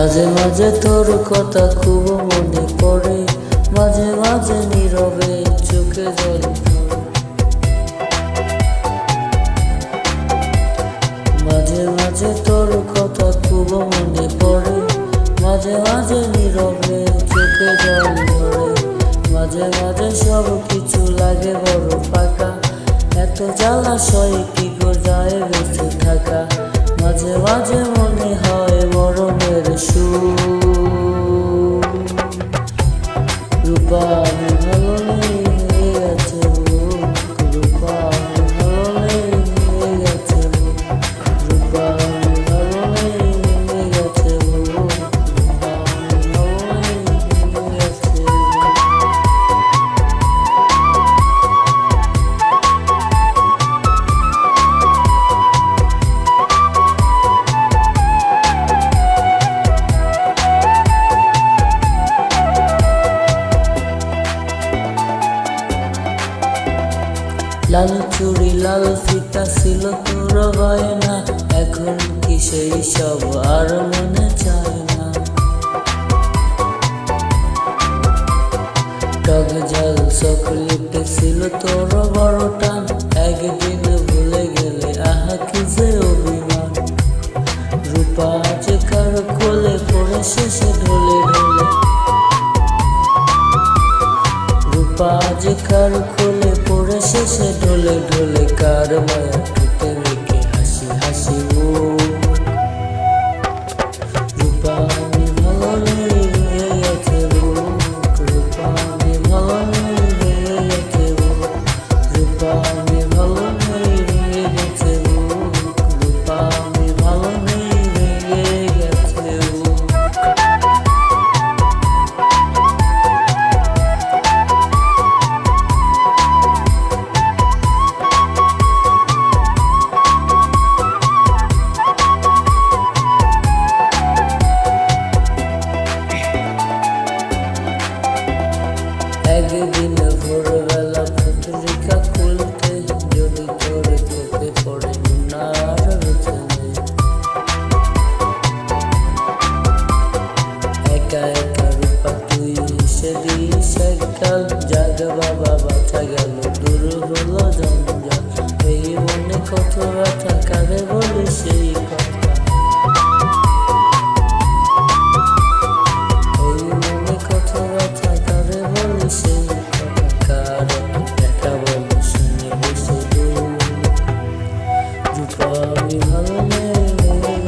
মাঝে মাঝে তোর কথা খুব মনে পড়ে, মাঝে মাঝে নীরবে চোখে জল। মাঝে মাঝে তোর কথা খুব মনে পড়ে, মাঝে মাঝে নীরবে চোখে জল ধরে মাঝে মাঝে সব কিছু লাগে বড় ফাঁকা, এত জ্বালাশয়ে কি গো যায় বেঁচে থাকা মাঝে মাঝে মনে হয় লাল চুড়ি লাল ফিতা ছিল তোর না এখন কি সেই সব আর মনে চায় না। টক জল ছিল তোর বড় টান। একদিন ভুলে গেলে, আহা, কি যে অভিমান। রূপা যে কার কোলে পড়ে শেষে যে কার খুলে পড়ে শেষে ঢোলে ঢোলে কার মায়া? সেদিন সেকাল জাগা বাবা বাঁচা গেল, দূর হলো জঞ্জাল। এই মনে কত ব্যথা কারে বলে সেই কথা। এই মনে কত ব্যথা কারে বলে সেই কথা। কারণ দেখা বলে, শুনে বসে দূর আমি ভালো নেই